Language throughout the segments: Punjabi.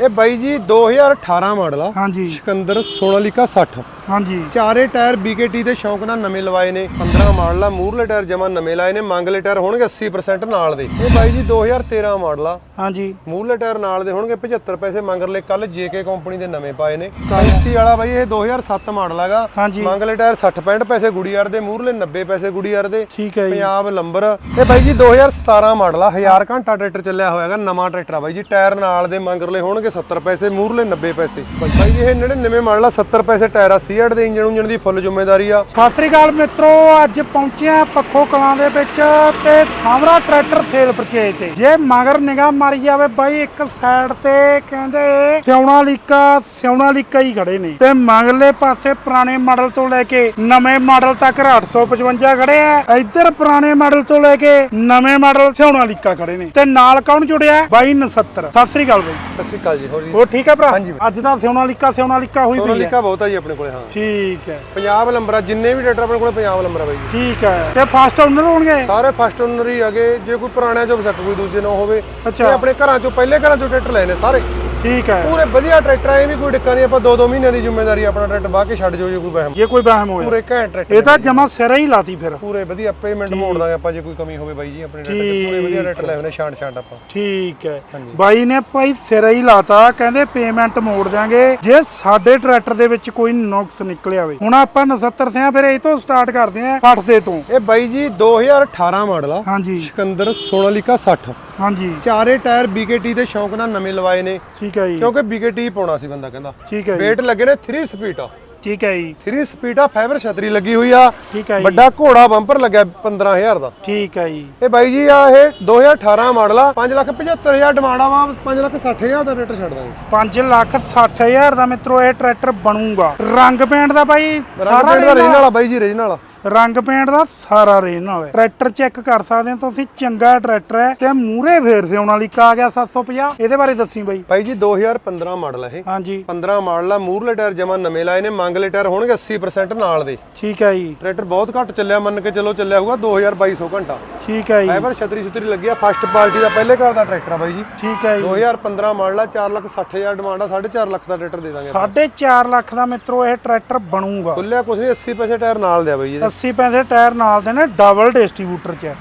ਇਹ ਬਾਈ ਜੀ 2018 ਮਾਡਲ ਆ। ਹਾਂਜੀ। ਸਿਕੰਦਰ ਸੋਨਾਲੀਕਾ 60 ਹਾਂਜੀ। ਚਾਰੇ ਟਾਇਰ BKT ਦੇ ਸ਼ੌਂਕ ਨਾਲ ਨਵੇਂ ਲਵਾਏ ਨੇ। 15 ਮਾਡਲ ਆ ਮੂਰਲੇ ਟਾਇਰ ਜਮਾ ਨਵੇਂ ਲਾਏ ਨੇ ਮੰਗਲੇ ਟਾਇਰ ਹੋਣਗੇ 80% ਨਾਲ ਦੇ। ਇਹ ਬਾਈ ਜੀ 2013 ਮਾਡਲ ਆ। ਹਾਂਜੀ। ਮੂਰਲੇ ਟਾਇਰ ਨਾਲ ਦੇ ਹੋਣਗੇ 75 ਪੈਸੇ ਮੰਗਰਲੇ ਕੱਲ JK ਕੰਪਨੀ ਦੇ ਨਵੇਂ ਪਾਏ ਨੇ। 35 ਵਾਲਾ ਬਾਈ ਇਹ 2007 ਮਾਡਲ ਹਾਂਜੀ। ਮੰਗਲੇ ਟਾਇਰ 60 65 ਪੈਸੇ ਗੁੜੀਆਰ ਦੇ ਮੂਰਲੇ 90 ਪੈਸੇ ਗੁੜੀਆਰ ਦੇ। ਠੀਕ ਹੈ ਜੀ। ਪੰਜਾਬ ਲੰਬਰ। ਇਹ ਬਾਈ ਜੀ 2017 ਮਾਡਲ ਆ। 1000 ਘੰਟਾ ਟਰੈਕਟਰ ਚੱਲਿਆ ਹੋਇਆਗਾ ਨਵਾਂ ਟਰੈਕਟਰ ਆ ਬਾਈ ਜੀ। ਟਾਇਰ ਨਾਲ ਦੇ ਮੰਗਰਲੇ ਹੋਣਗੇ 70 ਪੈਸੇ ਮੂਰਲੇ 90 ਪੈਸੇ। ਬਾਈ ਜੀ ਇਹ 99 ਮਾਡਲ ਆ 70 ਪੈਸੇ ਟਾਇਰ ਆ ਸੀਆਰ ਦੇ ਇੰਜਣ ਉਂਜਣ ਦੀ ਫੁੱਲ ਜ਼ਿੰਮੇਵਾਰੀ ਆ। ਸਤਿ ਸ੍ਰੀ ਅਕਾਲ ਮਿੱਤਰੋ ਅੱਜ ਪਹੁੰਚੇ ਆ ਪੱਖੋ ਕਲਾਂ ਦੇ ਵਿੱਚ ਤੇ ਸਾਮਰਾ ਟਰੈਕਟਰ ਸੇਲ ਪਰਚੇਜ ਤੇ। ਜੇ ਮਗਰ ਨਿਗਾਹ ਮਾਰੀ ਜਾਵੇ ਬਾਈ ਇੱਕ ਸਾਈਡ ਤੇ ਕਹਿੰਦੇ ਸਿਉਣਾ ਲੀਕਾ ਸਿਉਣਾ ਲੀਕਾ ਹੀ ਖੜੇ ਨੇ। ਤੇ ਮਗਰਲੇ ਪਾਸੇ ਪੁਰਾਣੇ ਮਾਡਲ ਤੋਂ ਲੈ ਕੇ ਨਵੇਂ ਮਾਡਲ ਤੱਕ 855 ਖੜੇ ਆ। ਇੱਧਰ ਪੁਰਾਣੇ ਮਾਡਲ ਤੋਂ ਲੈ ਕੇ ਨਵੇਂ ਮਾਡਲ ਸਿਉਣਾ ਲੀਕਾ ਖੜੇ ਨੇ। ਤੇ ਨਾਲ ਕੌਣ ਜੁੜਿਆ? ਬਾਈ 69 ਸਤਿ ਸ੍ਰੀ ਅਕਾਲ ਬਾਈ। ਸਤਿ ਸ਼੍ਰੀ ਅਕਾਲ ਜੀ ਹੋਰ ਜੀ? ਹੋਰ ਠੀਕ ਹੈ ਭਰਾ? ਹਾਂਜੀ। ਅੱਜ ਤਾਂ ਸਿਉਣਾ ਲੀਕਾ ਸਿਉਣਾ ਲੀਕਾ ਹੋਈ ਪਈ ਹੈ। ਸੋਨਾਲੀਕਾ ਬਹੁਤ ਆ ਜੀ ਆਪਣੇ ਕੋਲੇ ਹਾਂ। ਠੀਕ ਹੈ। ਪੰਜਾਬ ਲੰਬਰ ਆ ਜਿੰਨੇ ਵੀ ਟਰੈਕਟਰ ਆਪਣੇ ਕੋਲੇ ਪੰਜਾਬ ਲੰਬਰ ਆ ਬਾਈ ਜੀ। ਠੀਕ ਹੈ। ਤੇ ਫਾਸਟ ਓਨਰ ਹੋਣਗੇ? ਸਾਰੇ ਫਸਟ ਓਨਰ ਹੀ ਹੈਗੇ। ਜੇ ਕੋਈ ਪੁਰਾਣਿਆਂ ਚੋਂ ਸੱਟ ਕੋਈ ਦੂਜੇ ਨਾ ਹੋਵੇ ਅੱਛਾ। ਇਹ ਆਪਣੇ ਘਰਾਂ ਚੋਂ ਪਹਿਲੇ ਘਰਾਂ ਚੋਂ ਟਰੈਕਟਰ ਲਏ ਨੇ ਸਾਰੇ। ਠੀਕ ਹੈ। ਪੂਰੇ ਵਧੀਆ ਟਰੈਕਟਰ ਇਹ ਵੀ ਕੋਈ ਡਿੱਕਾ ਨਹੀਂ ਆਪਾਂ 2-2 ਮਹੀਨਿਆਂ ਦੀ ਜ਼ਿੰਮੇਵਾਰੀ ਆਪਣਾ ਟਰੈਕਟਰ ਬਾਹ ਕੇ ਛੱਡ ਜਾਓ ਜੇ ਕੋਈ ਵਹਿਮ। ਜੇ ਕੋਈ ਵਹਿਮ ਹੋਇਆ। ਪੂਰੇ ਘੈਂਟ ਟਰੈਕਟਰ ਇਹ ਤਾਂ ਜਮਾ ਸਿਰ ਹੀ ਲਾਤੀ ਫਿਰ। ਪੂਰੇ ਵਧੀਆ ਪੇਮੈਂਟ ਮੋੜ ਦਾਂਗੇ ਆਪਾਂ ਜੇ ਕੋਈ ਕਮੀ ਹੋਵੇ ਬਾਈ ਜੀ ਆਪਣੇ ਟਰੈਕਟਰ ਪੂਰੇ ਵਧੀਆ ਟਰੈਕਟਰ ਲੈ ਹੋਣੇ ਛਾਂਟ ਛਾਂਟ ਆਪਾਂ। ਠੀਕ ਹੈ। ਬਾਈ ਨੇ ਭਾਈ ਸਿਰ ਹੀ ਲਾਤਾ ਕਹਿੰਦੇ ਪੇਮੈਂਟ ਮੋੜ ਦਿਆਂਗੇ ਜੇ ਸਾਡੇ ਟਰੈਕਟਰ ਦੇ ਵਿੱਚ ਕੋਈ ਨੁਕਸ ਨਿਕਲਿਆ ਹੋਵੇ। ਹੁਣ ਆਪਾਂ 69 ਸਿਆਂ ਫਿਰ ਇਹ ਤੋਂ ਸਟਾਰਟ ਕਰਦੇ ਆਂ 60 ਦੇ ਤੋਂ। ਇਹ ਬਾਈ ਜੀ 2018 ਮਾਡਲ ਆ। ਹਾਂਜੀ। ਸਿਕੰਦਰ ਸੋਨਾਲੀਕਾ 60 ਹਾਂਜੀ। ਚਾਰੇ ਟਾਇਰ BKT ਦੇ ਸ਼ੌਂਕ ਨਾਲ ਨਵੇਂ ਲਵਾਏ ਨੇ। ਠੀਕ ਹੈ ਜੀ। ਕਿਉਂਕਿ ਹੀ ਪਾਉਣਾ ਸੀ ਬੰਦਾ ਕਹਿੰਦਾ। ਠੀਕ ਹੈ ਜੀ। ਵੇਟ ਲੱਗੇ ਨੇ 3 ਸਪੀਡ ਆ। ਠੀਕ ਹੈ ਜੀ। 3 ਸਪੀਡ ਆ ਫਾਈਬਰ ਛਤਰੀ ਲੱਗੀ ਹੋਈ ਆ। ਠੀਕ ਹੈ ਜੀ। ਵੱਡਾ ਘੋੜਾ ਬੰਪਰ ਲੱਗਿਆ 15000 ਦਾ। ਠੀਕ ਹੈ ਜੀ। ਇਹ ਬਾਈ ਜੀ ਆ ਇਹ 2018 ਮਾਡਲ ਆ 575000 ਡਿਮਾਂਡ ਆ ਵਾ 560000 ਦਾ ਰੇਟ ਛੱਡ ਦਾਂਗੇ 5 ਲੱਖ 60 ਹਜ਼ਾਰ ਦਾ ਮਿੱਤਰੋ ਇਹ ਟਰੈਕਟਰ ਬਣੂਗਾ। ਰੰਗ ਪੇਂਟ ਦਾ ਬਾਈ ਸਾਰਾ ਦਾ ਰੀਜਨਲ ਆ ਬਾਈ ਜੀ ਰੀਜਨਲ ਆ। ਰੰਗ ਪੇਂਟ ਦਾ ਸਾਰਾ ਰੇਨ ਨਾਲ ਹੈ ਟਰੈਕਟਰ ਚੈੱਕ ਕਰ ਸਕਦੇ ਹੋ ਤੁਸੀਂ ਚੰਗਾ ਟਰੈਕਟਰ ਹੈ ਤੇ ਮੂਰੇ ਫੇਰ ਸੇ ਉਹਨਾਂ ਲਈ ਆ ਗਿਆ 750 ਇਹਦੇ ਬਾਰੇ ਦੱਸੀ ਬਾਈ। ਬਾਈ ਜੀ 2015 ਮਾਡਲ ਆ ਇਹ। ਹਾਂਜੀ। 15 ਮਾਡਲ ਆ ਮੂਰਲੇ ਟਾਇਰ ਜਮਾ ਨਵੇਂ ਲਾਏ ਨੇ ਮੰਗਲੇ ਟਾਇਰ ਹੋਣਗੇ 80% ਨਾਲ ਦੇ। ਠੀਕ ਹੈ ਜੀ। ਟਰੈਕਟਰ ਬਹੁਤ ਘੱਟ ਚੱਲਿਆ ਮੰਨ ਕੇ ਚੱਲੋ ਚੱਲਿਆ ਹੋਊਗਾ 2200 ਘੰਟਾ। ਠੀਕ ਹੈ ਜੀ। ਫਾਈਬਰ ਛਤਰੀ ਛਤਰੀ ਲੱਗੀ ਆ ਫਸਟ ਪਾਰਟੀ ਦਾ ਪਹਿਲੇ ਘਰ ਦਾ ਟਰੈਕਟਰ ਆ ਬਾਈ ਜੀ। ਠੀਕ ਹੈ ਜੀ। 2015 ਮਾਡਲ ਆ 460000 ਡਿਮਾਂਡ ਆ 4.5 ਲੱਖ ਦਾ ਟਰੈਕਟਰ ਦੇ ਦਾਂਗੇ 4.5 ਲੱਖ ਦਾ ਮਿੱਤਰੋ ਇਹ ਟਰੈਕਟਰ ਬਣੂਗਾ। ਖੁੱਲਿਆ ਕੁਛ ਨਹੀਂ 80 ਪੈਸੇ ਟਾਇਰ ਨਾਲ ਦੇ ਆ ਬਾਈ ਜੀ 80 ਪੈਸੇ ਟਾਇਰ ਨਾਲ ਦੇ ਨੇ ਡਬਲ ਡਿਸਟ੍ਰੀਬਿਊਟਰ ਚ।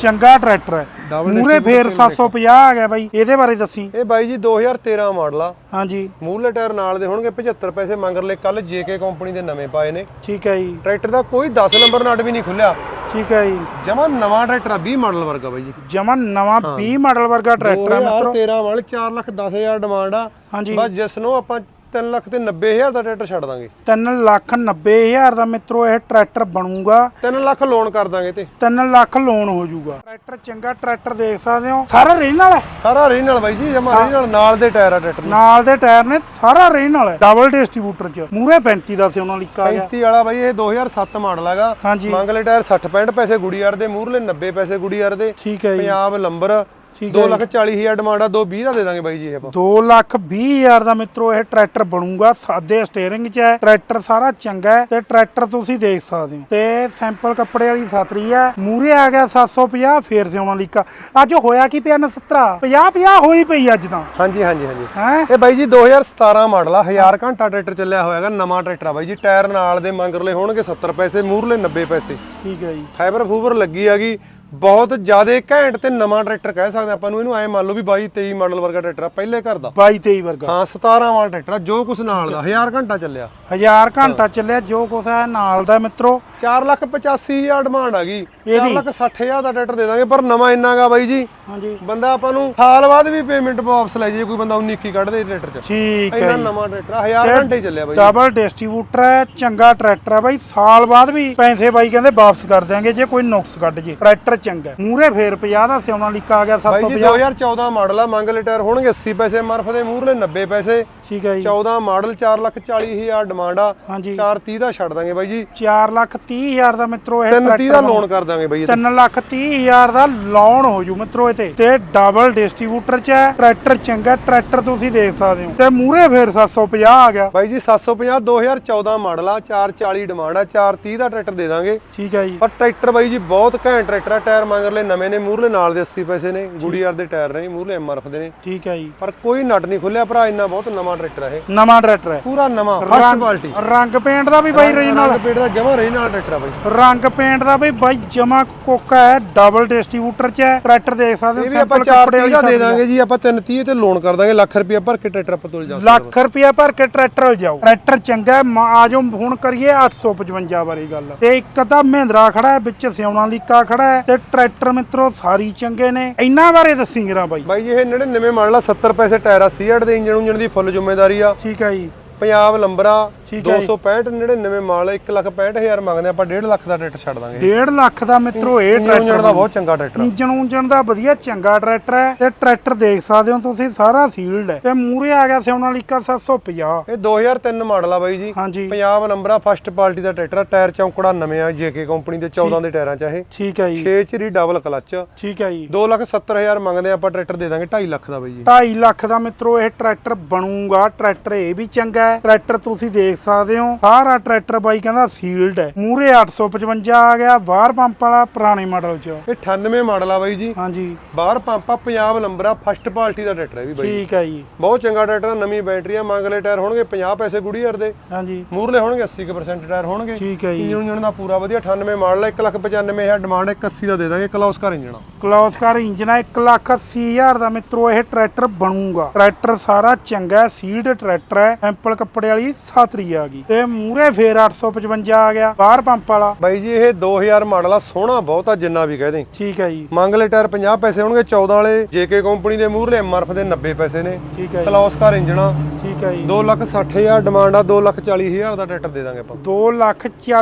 ਚੰਗਾ ਟਰੈਕਟਰ ਹੈ। ਮੂਰੇ ਫੇਰ 750 ਆ ਗਿਆ ਬਾਈ ਇਹਦੇ ਬਾਰੇ ਦੱਸੀ। ਇਹ ਬਾਈ ਜੀ 2013 ਮਾਡਲ ਆ ਹਾਂਜੀ। ਮੂਰਲੇ ਟਾਇਰ ਨਾਲ ਦੇ ਹੋਣਗੇ 75 ਪੈਸੇ ਮੰਗਰਲੇ ਕੱਲ JK ਕੰਪਨੀ ਦੇ ਨਵੇਂ ਪਾਏ ਨੇ। ਠੀਕ ਹੈ ਜੀ। ਟਰੈਕਟਰ ਦਾ ਕੋਈ 10 ਨੰਬਰ ਨਟ ਵੀ ਨਹੀਂ ਖੁੱਲਿਆ। ਠੀਕ ਹੈ ਜੀ। ਜਮਾ ਨਵਾਂ ਟਰੈਕਟਰ ਆ 20 ਮਾਡਲ ਵਰਗਾ ਬਾਈ ਜੀ। ਜਮਾ ਨਵਾਂ 20 ਮਾਡਲ ਵਰਗਾ ਟਰੈਕਟਰ ਹੈ ਮਿੱਤਰੋ। 2013 ਵਾਲੇ 4 ਲੱਖ 10000 ਡਿਮਾਂਡ ਆ। ਬਸ ਜਿਸ ਨੂੰ ਆਪਾਂ 3 ਲੱਖ ਤੇ 90000 ਦਾ ਟਰੈਕਟਰ ਛੱਡ ਦਾਂਗੇ। 3 ਲੱਖ 90 ਹਜ਼ਾਰ ਦਾ ਮਿੱਤਰੋ ਇਹ ਟਰੈਕਟਰ ਬਣੂਗਾ। 3 ਲੱਖ ਲੋਨ ਕਰ ਦਾਂਗੇ ਤੇ। 3 ਲੱਖ ਲੋਨ ਹੋ ਜਾਊਗਾ। ਟਰੈਕਟਰ ਚੰਗਾ ਟਰੈਕਟਰ ਦੇਖ ਸਕਦੇ ਹੋ। ਸਾਰਾ ਰੀਨਲ ਹੈ। ਸਾਰਾ ਰੀਜਨਲ ਬਾਈ ਜੀ ਜਮਾ ਰੀਜਨਲ ਨਾਲ ਦੇ ਟਾਇਰ ਆ ਟਰੈਕਟਰ। ਨਾਲ ਦੇ ਟਾਇਰ ਨੇ ਸਾਰਾ ਰੀਨਲ ਹੈ। ਡਬਲ ਡਿਸਟ੍ਰੀਬਿਊਟਰ ਚ। ਮੂਰੇ 35 ਦਾ ਸੀ ਉਹਨਾਂ ਲਿਖਾ ਗਿਆ। 35 ਵਾਲਾ ਬਾਈ ਇਹ 2007 ਮਾਡਲ ਹੈਗਾ। ਹਾਂਜੀ। ਮੰਗਲੇ ਟਾਇਰ 60 65 ਪੈਸੇ ਗੁੜੀਆਰ ਦੇ ਮੂਰਲੇ 90 ਪੈਸੇ ਗੁੜੀਆਰ ਦੇ। ਠੀਕ ਹੈ ਜੀ। ਪੰਜਾਬ ਲੰਬਰ ਠੀਕ 2 ਲੱਖ 40000 ਡਿਮਾਂਡ ਆ 220 ਦਾ ਦੇ ਦਾਂਗੇ ਬਾਈ ਜੀ ਇਹ ਆਪਾਂ। 2 ਲੱਖ 20 ਹਜ਼ਾਰ ਦਾ ਮਿੱਤਰੋ ਇਹ ਟਰੈਕਟਰ ਬਣੂਗਾ ਸਾਦੇ ਸਟੀਅਰਿੰਗ 'ਚ ਹੈ ਟਰੈਕਟਰ ਸਾਰਾ ਚੰਗਾ ਹੈ ਤੇ ਟਰੈਕਟਰ ਤੁਸੀਂ ਦੇਖ ਸਕਦੇ ਹੋ। ਤੇ ਸੈਂਪਲ ਕੱਪੜੇ ਵਾਲੀ ਸਾਤਰੀ ਹੈ ਮੂਰੇ ਆ ਗਿਆ 750 ਫੇਰ ਸਿਉਣਾ ਲੀਕਾ ਅੱਜ ਹੋਇਆ ਕੀ ਪਿਆ 69 50 50 ਹੋਈ ਪਈ ਅੱਜ ਤਾਂ। ਹਾਂਜੀ ਹਾਂਜੀ ਹਾਂਜੀ। ਹੈ? ਇਹ ਬਾਈ ਜੀ 2017 ਮਾਡਲ ਆ 1000 ਘੰਟਾ ਟਰੈਕਟਰ ਚੱਲਿਆ ਹੋਇਆਗਾ ਨਵਾਂ ਟਰੈਕਟਰ ਆ ਬਾਈ ਜੀ। ਟਾਇਰ ਨਾਲ ਦੇ ਮੰਗਰਲੇ ਹੋਣਗੇ 70 ਪੈਸੇ ਮੂਰਲੇ 90 ਪੈਸੇ। ਠੀਕ ਹੈ ਜੀ। ਫਾਈਬਰ ਫੂਬਰ ਲੱਗੀ ਹੈਗੀ ਬਹੁਤ ਜ਼ਿਆਦਾ ਘੈਂਟ ਤੇ ਨਵਾਂ ਟਰੈਕਟਰ ਕਹਿ ਸਕਦੇ ਆਪਾਂ ਨੂੰ। ਇਹਨੂੰ ਐ ਮੰਨ ਲਓ ਵੀ 22 23 ਮਾਡਲ ਵਰਗਾ ਟਰੈਕਰ ਆ ਪਹਿਲੇ ਘਰ ਦਾ। 22 23 ਵਰਗਾ। ਹਾਂ 17 ਵਾਲਾ ਟਰੈਕਟਰ ਆ ਜੋ ਕੁਛ ਨਾਲ ਦਾ। 1000 ਘੰਟਾ ਚੱਲਿਆ। ਹਜ਼ਾਰ ਘੰਟਾ ਚੱਲਿਆ ਜੋ ਕੁਛ ਹੈ ਨਾਲ ਦਾ ਮਿੱਤਰੋ। 4 ਲੱਖ 85000 ਡਿਮਾਂਡ ਆ ਗਈ। 4 ਇਹਦੀ? ਲੱਖ 60000 ਦਾ ਟਰੈਕਟਰ ਦੇ ਦਾਂਗੇ ਪਰ ਨਵਾਂ ਇੰਨਾਗਾ ਬਾਈ ਜੀ। ਹਾਂਜੀ। ਬੰਦਾ ਆਪਾਂ ਨੂੰ ਸਾਲ ਬਾਅਦ ਵੀ ਪੇਮੈਂਟ ਵਾਪਸ ਲੈ ਜੇ ਕੋਈ ਬੰਦਾ 19 21 ਕੱਢ ਦੇ ਟਰੈਕਟਰ 'ਚ। ਠੀਕ ਇੰਨਾ ਹੈ ਜੀ। ਨਵਾਂ ਟਰੈਕਟਰ ਆ 1000 ਘੰਟੇ ਚੱਲਿਆ ਬਾਈ ਡਬਲ ਡਿਸਟ੍ਰੀਬਿਊਟਰ ਹੈ ਚੰਗਾ ਟਰੈਕਟਰ ਹੈ ਬਾਈ। ਸਾਲ ਬਾਅਦ ਵੀ ਪੈਸੇ ਬਾਈ ਕਹਿੰਦੇ ਵਾਪਸ ਕਰ ਦਿਆਂਗੇ ਜੇ ਕੋਈ ਨੁਕਸ ਕੱਢ ਜੇ। ਟਰੈਕਟਰ ਚੰਗਾ ਹੈ। ਮੂਹਰੇ ਫੇਰ 50 ਦਾ ਸਿਉਣਾ ਲਿਖਾ ਆ ਗਿਆ ਬਾਈ ਜੀ 750 2014 ਮਾਡਲ ਆ ਮੰਗਲੇ ਟਾਇਰ ਹੋਣਗੇ 80 ਪੈਸੇ ਮਰਫ ਦੇ ਮੂਹਰਲੇ 90 ਪੈਸੇ। ਠੀਕ ਹੈ ਜੀ। 14 ਮਾਡਲ 4 ਲੱਖ 40 ਹਜ਼ਾਰ ਡਿਮਾਂਡ ਆ। ਹਾਂਜੀ। 430 ਦਾ ਛੱਡ ਦਾਂਗੇ ਬਾਈ ਜੀ। 4 ਲੱਖ 30 ਹਜ਼ਾਰ ਦਾ ਮਿੱਤਰੋ ਇਹ 330 ਦਾ ਲੋਨ ਕਰ ਦਾਂਗੇ ਬਾਈ ਇਹਦੇ। 3 ਲੱਖ 30 ਹਜ਼ਾਰ ਦਾ ਲੋਨ ਹੋ ਜੂ ਮਿੱਤਰੋ ਇਹ ਤੇ। ਤੇ ਡਬਲ ਡਿਸਟ੍ਰੀਬਿਊਟਰ ਚ ਹੈ ਟਰੈਕਟਰ ਚੰਗਾ ਟਰੈਕਟਰ ਤੁਸੀਂ ਦੇਖ ਸਕਦੇ ਹੋ। ਤੇ ਮੂਹਰੇ ਫੇਰ 750 ਆ ਗਿਆ। ਬਾਈ ਜੀ 750 2014 ਮਾਡਲ ਆ। 440 ਡਿਮਾਂਡ ਆ 430 ਦਾ ਟਰੈਕਟਰ ਦੇ ਦਾਂਗੇ। ਠੀਕ ਹੈ ਜੀ। ਪਰ ਟਰੈਕਟਰ ਬਾਈ ਜੀ ਬਹੁਤ ਘੈਂਟ ਟਰੈਕਟਰ ਆ। ਟਾਇਰ ਮਗਰਲੇ ਨਵੇਂ ਨੇ ਮੂਰਲੇ ਨਾਲ ਦੇ 80 ਪੈਸੇ ਨੇ ਗੁੜੀਆਰ ਦੇ ਟਾਇਰ ਨੇ ਮੂਰਲੇ ਐਮਆਰਐਫ ਦੇ ਨੇ। ਠੀਕ ਹੈ ਜੀ। ਪਰ ਕੋਈ ਨਟ ਨਹੀਂ ਖੁੱਲਿਆ ਭਰਾ ਇੰਨਾ ਬਹੁਤ ਨਵਾਂ ਟਰੈਕਟਰ ਹੈ ਨਵਾਂ ਟਰੈਕਟਰ ਹੈ। ਪੂਰਾ ਨਵਾਂ ਫਸਟ ਕੁਆਲਿਟੀ ਰੰਗ ਪੇਂਟ ਦਾ ਵੀ ਬਾਈ ਰੀਜਨਲ ਰੰਗ ਪੇਟ ਦਾ ਜਮਾ ਰਹੀ ਨਾਲ ਟਰੈਕਟਰ ਆ ਬਾਈ। ਰੰਗ ਪੇਂਟ ਦਾ ਬਈ ਬਾਈ ਜਮਾ ਕੋਕਾ ਹੈ ਡਬਲ ਡਿਸਟ੍ਰੀਬਿਊਟਰ ਚ ਹੈ। ਟਰੈਕਟਰ ਦੇਖ ਸਕਦੇ ਹੋ 4 ਕੱਪੜੇ ਵਾਲੀ ਦਾ। ਦਾਂਗੇ ਜੀ ਆਪਾਂ 330 ਤੇ ਲੋਨ ਕਰ ਦਾਂਗੇ ਲੱਖ ਰੁਪਏ ਭਰ ਕੇ ਟਰੈਕਟਰ ਆਪਾਂ ਤੋਲ ਜਾ ਸਕਦੇ ਲੱਖ ਰੁਪਇਆ ਭਰ ਕੇ ਟਰੈਕਟਰ ਲਿਜਾਓ ਟਰੈਕਟਰ ਚੰਗਾ ਹੈ, ਮ- ਆ ਜਾਓ ਹੁਣ ਕਰੀਏ 855 ਵਾਲੀ ਗੱਲ। ਤੇ ਇੱਕ ਤਾਂ ਮਹਿੰਦਰਾ ਖੜਾ ਹੈ ਵਿੱਚ ਸਿਉਣਾ ਲੀਕਾ ਖੜਾ ਹੈ ਤੇ ਟਰੈਕਟਰ ਮਿੱਤਰੋ ਸਾਰੀ ਚੰਗੇ ਨੇ। ਇਹਨਾਂ ਬਾਰੇ ਦੱਸੀ ਗਰਾ ਬਾਈ। ਬਾਈ ਜੀ ਇਹ 99 ਮਾਡਲ ਆ 70 ਪੈਸੇ ਟਾਇਰ ਆ ਸੀਆਰ ਦੇ ਇੰਜਨ ਉਂਜਨ ਦੀ ਫੁੱਲ ਜ਼ਿੰਮੇਵਾਰੀ ਆ। ਠੀਕ ਹੈ ਜੀ। ਪੰਜਾਬ ਲੰਬਰਾ ਠੀਕ ਹੈ ਜੀ। 265 99 ਮਾਡਲ 1 ਲੱਖ 65000 ਮੰਗਦੇ ਆਪਾਂ 1.5 ਲੱਖ ਦਾ ਟਰੈਕਟਰ ਛੱਡ ਦਾਂਗੇ 1.5 ਲੱਖ ਦਾ ਮਿੱਤਰੋ ਇਹ ਇੰਜਨ ਉਂਜਨ ਟਰੈਕਟਰ ਦਾ ਬਹੁਤ ਚੰਗਾ ਟਰੈਕਟਰ ਆ। ਇੰਜਨ ਉਂਜਨ ਦਾ ਵਧੀਆ ਚੰਗਾ ਟਰੈਕਟਰ ਹੈ ਤੇ ਟਰੈਕਟਰ ਦੇਖ ਸਕਦੇ ਹੋ ਤੁਸੀਂ ਸਾਰਾ ਸੀਲਡ ਹੈ। ਤੇ ਮੂਰੇ ਆ ਗਿਆ ਸਿਉਣਾ ਲੀਕਾ 750 ਇਹ 2003 ਮਾਡਲ ਆ ਬਾਈ ਜੀ। ਹਾਂਜੀ। ਪੰਜਾਬ ਨੰਬਰ ਆ ਫਸਟ ਪਾਰਟੀ ਦਾ ਟਰੈਕਟਰ ਟਾਇਰ ਚੌਂਕੜਾ ਨਵੇਂ ਆ ਜੇਕੇ ਕੰਪਨੀ ਦੇ 14 ਦੇ ਟਾਇਰਾਂ ਚ ਇਹ। ਠੀਕ ਹੈ ਜੀ। 6 ਚਰੀ ਡਬਲ ਕਲਚ ਠੀਕ ਹੈ ਜੀ। 270000 ਮੰਗਦੇ ਆਪਾਂ ਟਰੈਕਟਰ ਦੇ ਦਾਂਗੇ 2.5 ਲੱਖ ਦਾ ਬਾਈ ਜੀ। 2.5 ਲੱਖ ਦਾ ਮਿੱਤਰੋ ਇਹ ਟਰੈਕਟਰ ਬਣੂਗਾ ਟਰੈਕਟਰ ਇਹ ਵੀ ਚੰਗਾ ਹੈ। ਟਰੈਕਟਰ ਤੁਸੀਂ ਦੇਖ ਸਕਦੇ ਹੋ। ਸਾਰਾ ਟਰੈਕਟਰ ਬਾਈ ਕਹਿੰਦਾ ਸੀਲਡ ਹੈ। ਮੂਰੇ 855 ਆ ਗਿਆ ਬਾਹਰ ਪੰਪ ਵਾਲਾ ਪੁਰਾਣੇ ਮਾਡਲ ਚ। ਇਹ 98 ਮਾਡਲ ਆ ਬਾਈ ਜੀ। ਹਾਂਜੀ। ਬਾਹਰ ਪੰਪ ਆ ਪੰਜਾਬ ਨੰਬਰ ਆ ਫਸਟ ਪਾਰਟੀ ਦਾ ਟਰੈਕਟਰ ਹੈ ਵੀ ਬਾਈ। ਠੀਕ ਹੈ ਜੀ। ਬਹੁਤ ਚੰਗਾ ਟਰੈਕਟਰ ਆ ਨਵੀਂ ਬੈਟਰੀ ਆ ਮੰਗਲੇ ਟਾਇਰ ਹੋਣਗੇ 50 ਪੈਸੇ ਗੁੜੀਅਰ ਦੇ। ਹਾਂਜੀ। ਮੂਰਲੇ ਹੋਣਗੇ 80% ਟਾਇਰ ਹੋਣਗੇ। ਠੀਕ ਹੈ ਜੀ। ਉਂਜਨ ਦਾ ਪੂਰਾ ਵਧੀਆ 98 ਮਾਡਲ 195000 ਡਿਮਾਂਡ 81 ਦਾ ਦੇ ਦਾਂਗੇ ਕਲੌਸ ਕਰ ਇੰਜਨ ਕਲੌਸ ਕਰ ਇੰਜਨ ਹੈ 1 ਲੱਖ 80 ਹਜ਼ਾਰ ਦਾ ਮਿੱਤਰੋ ਇਹ ਟਰੈਕਟਰ ਬਣੂਗਾ। ਟਰੈਕਟਰ ਸਾਰਾ ਚੰਗਾ ਸੀਲਡ ਟਰੈਕਟਰ ਹੈ ਐਂਪਲ ਕੱਪੜੇ ਵਾਲੀ ਸਾਤਰੀ ਆ ਗਈ। ਤੇ ਮੂਰੇ ਫੇਰ 855 ਆ ਗਿਆ ਬਾਹਰ ਪੰਪ ਵਾਲਾ। ਬਾਈ ਜੀ ਇਹ 2000 ਮਾਡਲ ਆ ਸੋਹਣਾ ਬਹੁਤ ਆ ਜਿੰਨਾ ਵੀ ਕਹਦੇ ਠੀਕ ਹੈ ਜੀ। ਮੰਗਲੇ ਟਾਇਰ 50 ਪੈਸੇ ਹੋਣਗੇ 14 ਵਾਲੇ ਜੇਕੇ ਕੰਪਨੀ ਦੇ ਮੂਰਲੇ ਐਮਆਰਐਫ ਦੇ 90 ਪੈਸੇ ਨੇ। ਠੀਕ ਹੈ ਜੀ। ਕਲੌਸ ਕਰ ਇੰਜਨ ਆ ਠੀਕ ਹੈ ਜੀ। 260000 ਡਿਮਾਂਡ ਆ 240000 ਦਾ ਟਰੈਕਟਰ ਦੇ ਦਾਂਗੇ ਆਪਾਂ।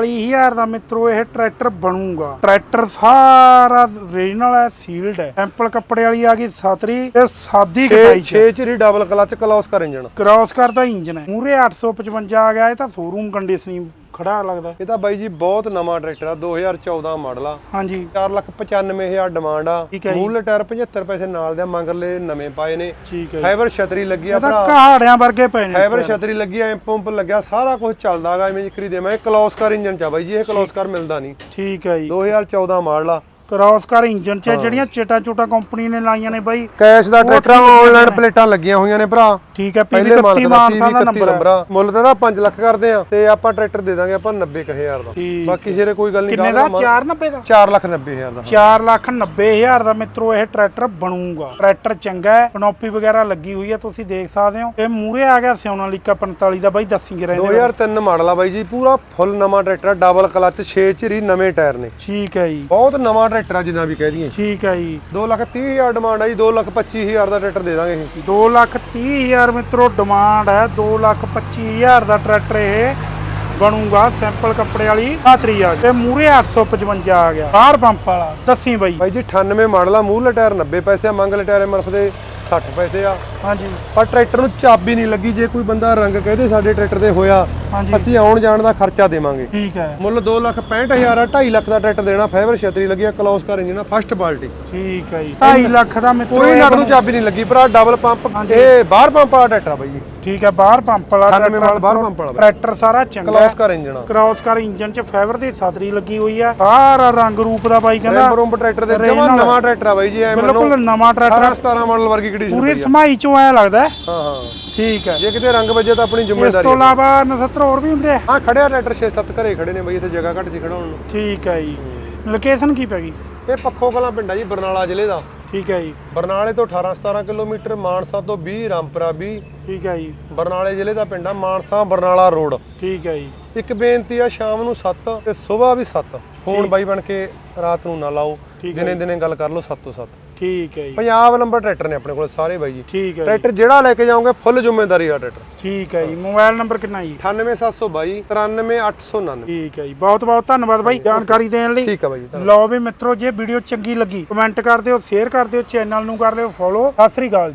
ਹਜ਼ਾਰ ਦਾ ਮਿੱਤਰੋ ਇਹ ਟਰੈਕਟਰ ਬਣੂਗਾ। ਟਰੈਕਟਰ ਸਾਰਾ ਰੀਜਨਲ ਹੈ ਸੀਲਡ ਹੈ। ਐਂਪਲ ਕੱਪੜੇ ਵਾਲੀ ਆ ਗਈ ਸਾਤਰੀ ਤੇ ਸਾਦੀ ਕਟਾਈ 6 ਚ ਚਰੀ ਡਬਲ ਕਲਚ ਕਲੌਸ ਕਰ ਇੰਜਨ ਕ੍ਰਾਸ ਕਰਦਾ ਇੰਜਨ ਹੈ। ਮੂਰੇ 855 ਆ ਗਿਆ ਇਹ ਤਾਂ ਸ਼ੋਰੂਮ ਕੰਡੀਸ਼ਨਿੰਗ ਖੜਾ ਲੱਗਦਾ। ਇਹ ਤਾਂ ਬਾਈ ਜੀ ਬਹੁਤ ਨਵਾਂ ਟਰੈਕਟਰ ਆ 2014 ਮਾਡਲ ਆ। ਹਾਂਜੀ। 495000 ਡਿਮਾਂਡ ਆ। ਹੈ। ਮੂਲ ਟਾਇਰ 75 ਪੈਸੇ ਨਾਲ ਦੇ ਮੰਗਰਲੇ ਨਵੇਂ ਪਾਏ ਨੇ। ਠੀਕ ਹੈ ਫਾਈਬਰ ਛਤਰੀ ਲੱਗੀ ਆ ਇਹ ਤਾਂ ਭਰਾ। ਕਹਾੜਿਆਂ ਵਰਗੇ ਪਏ ਨੇ ਫਾਈਬਰ ਛਤਰੀ ਲੱਗੀ ਆ ਪੰਪ ਲੱਗਿਆ ਸਾਰਾ ਕੁਝ ਚੱਲਦਾਗਾ ਐਵੇਂ ਜਿਕਰੀ ਦੇ ਮੈਂ। ਕਲੌਸ ਕਰ ਇੰਜਨ ਚ ਆ ਬਾਈ ਜੀ ਇਹ ਕਲੌਸ ਕਰ ਮਿਲਦਾ ਨਹੀਂ। ਠੀਕ ਹੈ ਜੀ। 2014 ਮਾਡਲ ਆ। ਕ੍ਰਾਸ ਕਰ ਇੰਜਨ ਚ ਜਿਹੜੀਆਂ ਚਿਟਾ ਚੋਟਾ ਕੰਪਨੀ ਨੇ ਲਾਈਆਂ ਨੇ ਬਾਈ। ਕੈਸ਼ ਦਾ ਟਰੈਕਟਰ ਆਨਲਾਈਨ ਪਲੇਟਾਂ ਲੱਗੀਆਂ ਹੋਈਆਂ ਨੇ ਭਰਾ। ਠੀਕ ਹੈ ਪੀਵੀ ਪਹਿਲੇ ਮਾਲਕ 31 ਦਾ ਮਾਨਸਾ ਦਾ ਨੰਬਰ ਹੈ ਮੁੱਲ ਤਾਂ ਇਹਦਾ 5 ਲੱਖ ਕਰਦੇ ਆ ਤੇ ਆਪਾਂ ਟਰੈਕਟਰ ਦੇ ਦਾਂਗੇ ਆਪਾਂ 90000 ਦਾ। ਬਾਕੀ ਜਿਹੜੇ ਕੋਈ ਗੱਲ ਨਹੀਂ ਕਿੰਨੇ ਦਾ? 490 ਦਾ? 4 ਲੱਖ 90000 ਦਾ 4 ਲੱਖ 90 ਹਜ਼ਾਰ ਦਾ ਮਿੱਤਰੋ ਇਹ ਟਰੈਕਟਰ ਬਣੂਗਾ। ਟਰੈਕਟਰ ਚੰਗਾ ਹੈ ਕਨੋਪੀ ਵਗੈਰਾ ਲੱਗੀ ਹੋਈ ਹੈ ਤੁਸੀਂ ਦੇਖ ਸਕਦੇ ਹੋ। ਇਹ ਮੂਰੇ ਆ ਗਿਆ ਸਿਉਣਾ ਲੀਕਾ 45 ਦਾ ਬਾਈ ਦੱਸੀ ਰਹਿੰਦੇ 2003 ਮਾਡਲ ਆ ਬਾਈ ਜੀ ਪੂਰਾ ਫੁੱਲ ਨਵਾਂ ਟਰੈਕਟਰ ਡਬਲ ਕਲਚ 6 ਚਰੀ ਨਵੇਂ ਟਾਇਰ ਨੇ। ਠੀਕ ਹੈ ਜੀ। ਬਹੁਤ ਨਵਾਂ ਟਰੈਕਟਰ ਆ ਜਿੰਨਾ ਵੀ ਕਹਿ ਦਈਏ। ਠੀਕ ਹੈ ਜੀ। 2 ਲੱਖ 30 ਹਜ਼ਾਰ ਡਿਮਾਂਡ ਆ ਜੀ 2 ਲੱਖ 25 ਹਜ਼ਾਰ ਦਾ ਟਰੈਕਟਰ ਦੇ ਦਾਂਗੇ ਇਹ 2 ਲੱਖ 30 ਹਜ਼ਾਰ ਮਿੱਤਰੋ ਡਿਮਾਂਡ ਹੈ 2 ਲੱਖ 25 ਹਜ਼ਾਰ ਦਾ ਟਰੈਕਟਰ ਇਹ ਬਣੂਗਾ ਸੈਂਪਲ ਕੱਪੜੇ ਵਾਲੀ। ਖਾਤਰੀ ਆ ਤੇ ਮੂਰੇ 855 ਆ ਗਿਆ। ਬਾਹਰ ਪੰਪ ਵਾਲਾ ਦੱਸੀ ਬਾਈ। ਬਾਈ ਜੀ 98 ਮਾਡਲ ਆ ਮੂਹਰਲੇ ਟਾਇਰ 90 ਪੈਸੇ ਆ ਮੰਗਲੇ ਟਾਇਰ ਮਰਫ ਦੇ। 60 ਪੈਸੇ ਆ। ਹਾਂਜੀ। ਪਰ ਟਰੈਕਟਰ ਨੂੰ ਚਾਬੀ ਨਹੀਂ ਲੱਗੀ ਜੇ ਕੋਈ ਬੰਦਾ ਰੰਗ ਕਹਦੇ ਸਾਡੇ ਟਰੈਕਟਰ ਦੇ ਹੋਇਆ ਹਾਂਜੀ। ਅਸੀਂ ਆਉਣ ਜਾਣ ਦਾ ਖਰਚਾ ਦੇਵਾਂਗੇ। ਠੀਕ ਹੈ। ਮੁੱਲ 2 ਲੱਖ 65000 ਆ 2.5 ਲੱਖ ਦਾ ਟਰੈਕਟਰ ਦੇਣਾ ਫਾਈਬਰ ਛਤਰੀ ਲੱਗੀ ਆ ਕਲੌਸ ਕਰ ਇੰਜਨ ਆ ਫਸਟ ਪਾਰਟੀ ਠੀਕ ਹੈ ਜੀ। 2.5 ਲੱਖ ਦਾ ਮਿੱਤਰੋ ਕੋਈ ਇਹ ਨਟ ਨੂੰ ਚਾਬੀ ਨਹੀਂ ਲੱਗੀ ਭਰਾ ਡਬਲ ਪੰਪ ਇਹ ਬਾਹਰ ਪੰਪ ਵਾਲਾ ਟਰੈਕਟਰ ਆ ਬਾਈ ਜੀ। ਠੀਕ ਹੈ ਬਾਹਰ ਪੰਪ ਵਾਲਾ 98 ਮਾਡਲ ਬਾਹਰ ਪੰਪ ਵਾਲਾ। ਟਰੈਕਟਰ ਸਾਰਾ ਚੰਗਾ। ਕਲੌਸ ਕਰ ਇੰਜਨ ਆ। ਕ੍ਰਾਸ ਕਰ ਇੰਜਨ ਚ ਫਾਈਬਰ ਦੀ ਸਾਤਰੀ ਲੱਗੀ ਹੋਈ ਆ। ਸਾਰਾ ਰੰਗ ਰੂਪ ਦਾ ਬਾਈ ਕਹਿੰਦਾ। ਰੂੰਪ ਟਰੈਕਟਰ ਦੇ ਜਮਾ ਨਵਾਂ ਟਰੈਕਟਰ ਆ ਬਾਈ ਜੀ ਐ ਮੰਨੋ ਬਿਲਕੁਲ ਨਵਾਂ ਟਰੈਕਟਰ 18 17 ਮਾਡਲ ਵਰਗੀ ਕੰਡੀਸ਼ਨ ਪੂਰੀ ਸਮਾਈ ਚੋਂ ਐ ਲੱਗਦਾ ਹੈ। ਹਾਂ ਹਾਂ। ਠੀਕ ਹੈ। ਜੇ ਕਿਤੇ ਰੰਗ ਵੱਜੇ ਤਾਂ ਆਪਣੀ ਇਸ ਜ਼ਿੰਮੇਵਾਰੀ ਤੋਂ। ਇਲਾਵਾ ਨਸਤਰ ਹੋਰ ਵੀ ਹੁੰਦੇ ਆ। ਹਾਂ ਖੜਿਆ ਟਰੈਕਟਰ 6-7 ਘਰੇ ਖੜੇ ਨੇ ਬਾਈ ਇੱਥੇ ਜਗ੍ਹਾ ਘੱਟ ਸੀ ਖੜਾਉਣ ਨੂੰ। ਠੀਕ ਹੈ ਜੀ। ਲੋਕੇਸ਼ਨ ਕੀ ਪੈ ਗਈ? ਇਹ ਪੱਖੋ ਕਲਾਂ ਪਿੰਡ ਆ ਜੀ ਬਰਨਾਲਾ ਜ਼ਿਲ੍ਹੇ ਦਾ। ਠੀਕ ਹੈ ਜੀ। ਬਰਨਾਲੇ ਤੋਂ 18-17 ਕਿਲੋਮੀਟਰ ਮਾਨਸਾ ਤੋਂ 20 ਰਾਮਪੁਰਾ 20 ਠੀਕ ਹੈ ਜੀ। ਬਰਨਾਲੇ ਜ਼ਿਲ੍ਹੇ ਦਾ ਪਿੰਡ ਆ ਮਾਨਸਾ ਬਰਨਾਲਾ ਰੋਡ। ਠੀਕ ਹੈ ਜੀ। ਇੱਕ ਬੇਨਤੀ ਆ ਸ਼ਾਮ ਨੂੰ 7 ਤੇ ਸਵੇਰ ਵੀ 7 ਫੋਨ ਬਾਈ ਬਣ ਕੇ ਰਾਤ ਨੂੰ ਨਾ ਲਾਓ। ਠੀਕ ਹੈ ਦਿਨੇ ਦਿਨੇ ਗੱਲ ਕਰ ਲਓ 7 ਤੋਂ 7 ਠੀਕ ਹੈ ਜੀ। ਪੰਜਾਬ ਨੰਬਰ ਟਰੈਕਟਰ ਨੇ ਆਪਣੇ ਕੋਲ ਸਾਰੇ ਬਾਈ ਜੀ। ਠੀਕ ਹੈ ਟਰੈਕਟਰ ਜਿਹੜਾ ਲੈ ਕੇ ਜਾਓਗੇ ਫੁੱਲ ਜ਼ਿੰਮੇਵਾਰੀ ਆ ਟਰੈਕਟਰ। ਠੀਕ ਹੈ ਜੀ। ਮੋਬਾਈਲ ਨੰਬਰ ਕਿੰਨਾ ਜੀ? 98722 93899 ਠੀਕ ਹੈ ਜੀ। ਬਹੁਤ ਬਹੁਤ ਧੰਨਵਾਦ ਬਾਈ ਜਾਣਕਾਰੀ ਦੇਣ ਲਈ। ਠੀਕ ਆ ਬਾਈ। ਲਓ ਵੀ ਮਿੱਤਰੋ ਜੇ ਵੀਡੀਓ ਚੰਗੀ ਲੱਗੀ ਕਮੈਂਟ ਕਰ ਦਿਓ ਸ਼ੇਅਰ ਕਰ ਦਿਓ ਚੈਨਲ ਨੂੰ ਕਰ ਲਿਓ ਫੋਲੋ। ਸਤਿ ਸ੍ਰੀ ਅਕਾਲ